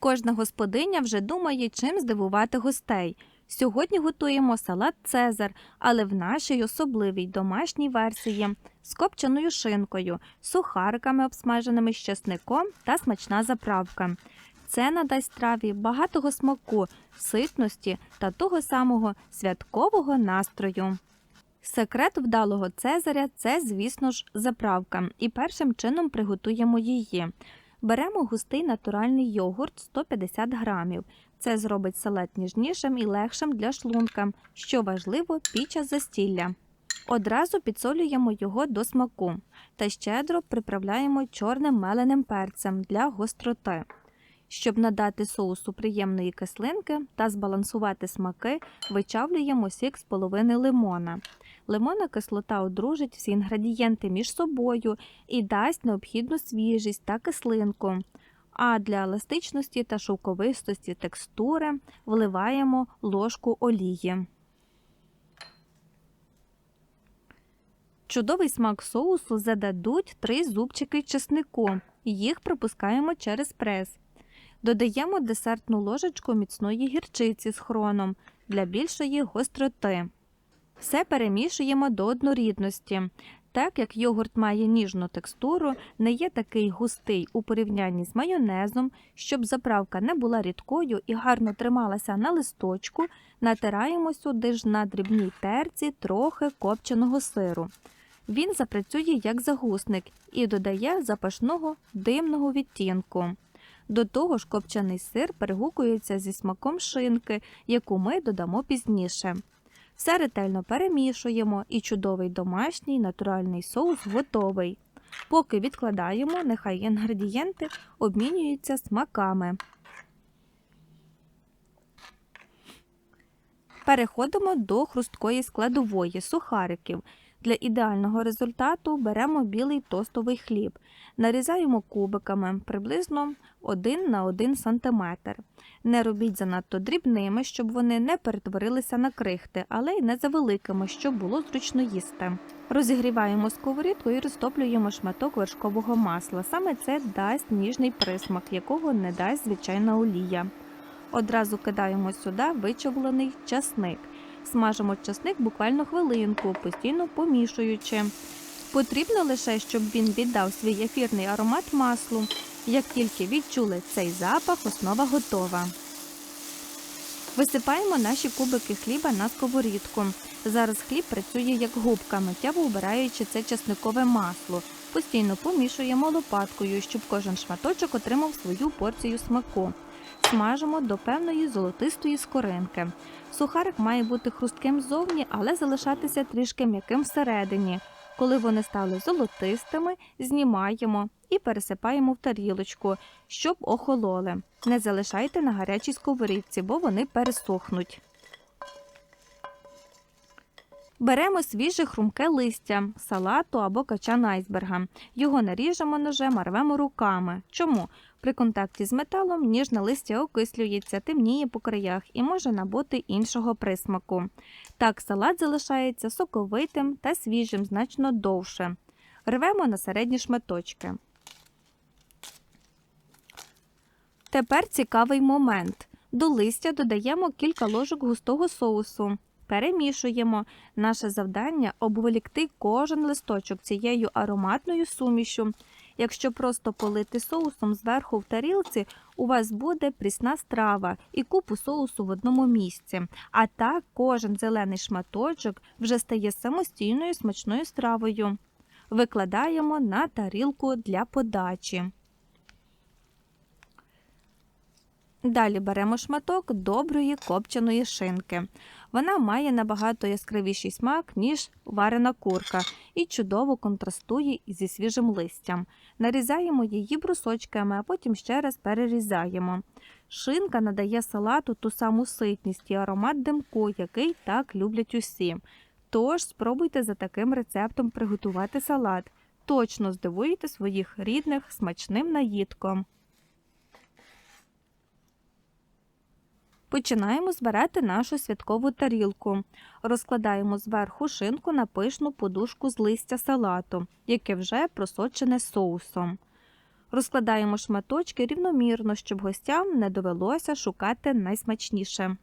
Кожна господиня вже думає, чим здивувати гостей. Сьогодні готуємо салат Цезар, але в нашій особливій домашній версії з копченою шинкою, сухариками, обсмаженими з чесником та смачна заправка. Це надасть страві багатого смаку, ситності та того самого святкового настрою. Секрет вдалого Цезаря це, звісно ж, заправка, і першим чином приготуємо її. Беремо густий натуральний йогурт 150 грамів. Це зробить салат ніжнішим і легшим для шлунка, що важливо під час застілля. Одразу підсолюємо його до смаку та щедро приправляємо чорним меленим перцем для гостроти. Щоб надати соусу приємної кислинки та збалансувати смаки, вичавлюємо сік з половини лимона. Лимонна кислота одружить всі інгредієнти між собою і дасть необхідну свіжість та кислинку. А для еластичності та шовковистості текстури вливаємо ложку олії. Чудовий смак соусу зададуть три зубчики чеснику. Їх пропускаємо через прес. Додаємо десертну ложечку міцної гірчиці з хроном для більшої гостроти. Все перемішуємо до однорідності. Так як йогурт має ніжну текстуру, не є такий густий у порівнянні з майонезом, щоб заправка не була рідкою і гарно трималася на листочку, натираємо сюди ж на дрібній терці трохи копченого сиру. Він запрацює як загусник і додає запашного димного відтінку. До того ж, копчений сир перегукується зі смаком шинки, яку ми додамо пізніше. Все ретельно перемішуємо і чудовий домашній натуральний соус готовий. Поки відкладаємо, нехай інгредієнти обмінюються смаками. Переходимо до хрусткої складової сухариків. Для ідеального результату беремо білий тостовий хліб, нарізаємо кубиками приблизно 1 на 1 см. Не робіть занадто дрібними, щоб вони не перетворилися на крихти, але й не завеликими, щоб було зручно їсти. Розігріваємо сковорідку і розтоплюємо шматок вершкового масла. Саме це дасть ніжний присмак, якого не дасть звичайна олія. Одразу кидаємо сюди вичавлений часник. Смажимо часник буквально хвилинку, постійно помішуючи. Потрібно лише, щоб він віддав свій ефірний аромат маслу. Як тільки відчули цей запах, основа готова. Висипаємо наші кубики хліба на сковорідку. Зараз хліб працює як губка, миттєво убираючи це часникове масло. Постійно помішуємо лопаткою, щоб кожен шматочок отримав свою порцію смаку. Смажимо до певної золотистої скоринки. Сухарик має бути хрустким ззовні, але залишатися трішки м'яким всередині. Коли вони стали золотистими, знімаємо і пересипаємо в тарілочку, щоб охололи. Не залишайте на гарячій сковорідці, бо вони пересохнуть. Беремо свіже хрумке листя, салату або качан айсберга. Його наріжемо ножем, а рвемо руками. Чому? При контакті з металом ніжне листя окислюється, темніє по краях і може набути іншого присмаку. Так салат залишається соковитим та свіжим значно довше. Рвемо на середні шматочки. Тепер цікавий момент. До листя додаємо кілька ложок густого соусу. Перемішуємо. Наше завдання обволікти кожен листочок цією ароматною сумішю. Якщо просто полити соусом зверху в тарілці, у вас буде прісна страва і купу соусу в одному місці. А так кожен зелений шматочок вже стає самостійною смачною стравою. Викладаємо на тарілку для подачі. Далі беремо шматок доброї копченої шинки. Вона має набагато яскравіший смак, ніж варена курка, і чудово контрастує зі свіжим листям. Нарізаємо її брусочками, а потім ще раз перерізаємо. Шинка надає салату ту саму ситність і аромат димку, який так люблять усі. Тож спробуйте за таким рецептом приготувати салат. Точно здивуєте своїх рідних смачним наїдком. Починаємо збирати нашу святкову тарілку. Розкладаємо зверху шинку на пишну подушку з листя салату, яке вже просочене соусом. Розкладаємо шматочки рівномірно, щоб гостям не довелося шукати найсмачніше.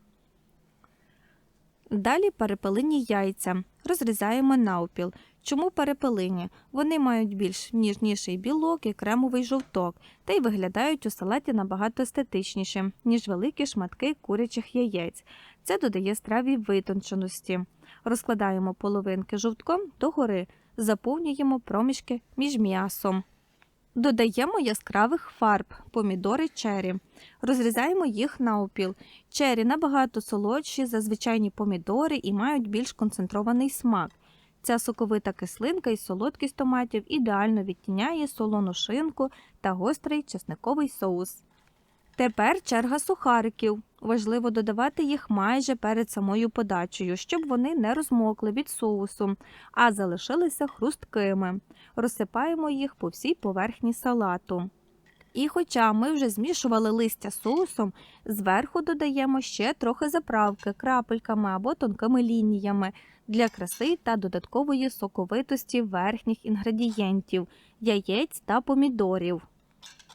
Далі перепелині яйця. Розрізаємо навпіл. Чому перепелині? Вони мають більш ніжніший білок і кремовий жовток, та й виглядають у салаті набагато естетичніше, ніж великі шматки курячих яєць. Це додає страві витонченості. Розкладаємо половинки жовтком догори, заповнюємо проміжки між м'ясом. Додаємо яскравих фарб, помідори чері. Розрізаємо їх навпіл. Чері набагато солодші за звичайні помідори і мають більш концентрований смак. Ця соковита кислинка і солодкість томатів ідеально відтіняє солону шинку та гострий чесниковий соус. Тепер черга сухариків. Важливо додавати їх майже перед самою подачею, щоб вони не розмокли від соусу, а залишилися хрусткими. Розсипаємо їх по всій поверхні салату. І хоча ми вже змішували листя соусом, зверху додаємо ще трохи заправки крапельками або тонкими лініями для краси та додаткової соковитості верхніх інгредієнтів яєць та помідорів.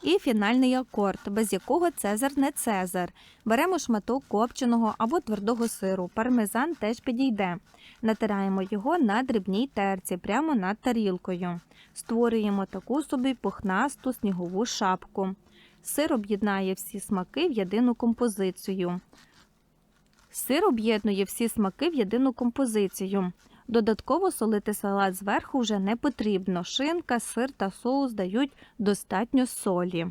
І фінальний акорд, без якого цезар не цезар. Беремо шматок копченого або твердого сиру, пармезан теж підійде. Натираємо його на дрібній терці прямо над тарілкою. Створюємо таку собі пухнасту снігову шапку. Сир об'єднає всі смаки в єдину композицію. Сир об'єднує всі смаки в єдину композицію. Додатково солити салат зверху вже не потрібно. Шинка, сир та соус дають достатньо солі.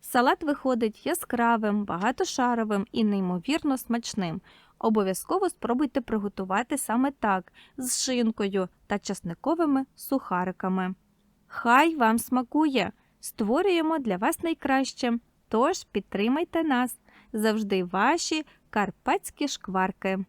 Салат виходить яскравим, багатошаровим і неймовірно смачним. Обов'язково спробуйте приготувати саме так з шинкою та часниковими сухариками. Хай вам смакує! Створюємо для вас найкраще. Тож підтримайте нас завжди ваші карпатські шкварки.